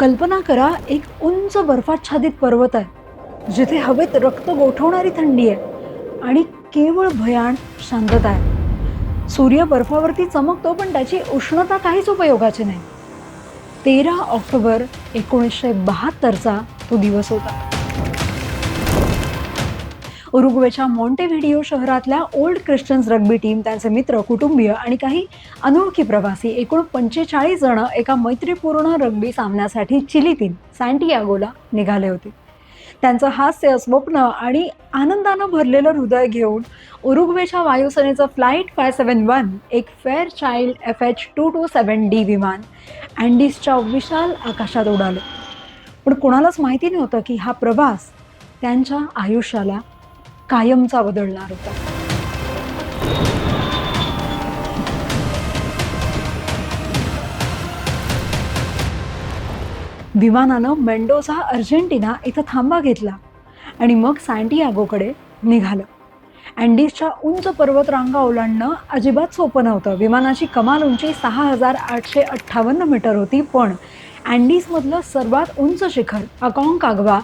कल्पना करा एक उंच बर्फाच्छादित पर्वत आहे जिथे हवेत रक्त गोठवणारी थंडी आहे आणि केवळ भयान शांतता आहे. सूर्य बर्फावरती चमकतो पण त्याची उष्णता काहीच उपयोगाची नाही. तेरा ऑक्टोबर एकोणीसशे बहात्तरचा तो दिवस होता. उरुग्वेच्या मॉन्टेव्हिडिओ शहरातल्या ओल्ड ख्रिश्चन्स रग्बी टीम त्यांचे मित्र कुटुंबीय आणि काही अनोळखी प्रवासी एकूण पंचेचाळीस जण एका मैत्रीपूर्ण रग्बी सामन्यासाठी चिलीतील सँटियागोला निघाले होते. त्यांचं हास्य स्वप्न आणि आनंदानं भरलेलं हृदय घेऊन उरुग्वेच्या वायुसेनेचं फ्लाईट फाय सेवन वन एक Fairchild F H two two seven D विमान अँडीजच्या विशाल आकाशात उडालं. पण कोणालाच माहिती नव्हतं की हा प्रवास त्यांच्या आयुष्याला कायमचा बदलणार होता. विमानानं मेंडोझा अर्जेंटिना इथं थांबा घेतला आणि मग सँटियागोकडे निघालं. अँडीजच्या उंच पर्वतरांगा ओलांडणं अजिबात सोपं नव्हतं. विमानाची कमाल उंची सहा हजार आठशे अठ्ठावन्न मीटर होती पण अँडीजमधलं सर्वात उंच शिखर अकाँग कागवा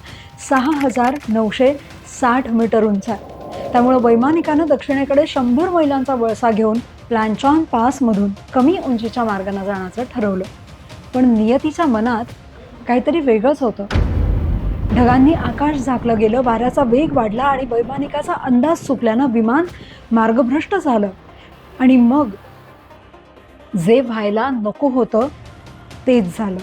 सहा हजार नऊशे साठ मीटर उंच आहे. त्यामुळं वैमानिकानं दक्षिणेकडे शंभर मैलांचा वळसा घेऊन प्लॅनचॉन पासमधून कमी उंचीच्या मार्गानं जाण्याचं ठरवलं. पण नियतीच्या मनात काहीतरी वेगळंच होतं. ढगांनी आकाश झाकलं गेलं वाऱ्याचा वेग वाढला आणि वैमानिकाचा अंदाज चुकल्यानं विमान मार्गभ्रष्ट झालं. आणि मग जे व्हायला नको होतं तेच झालं.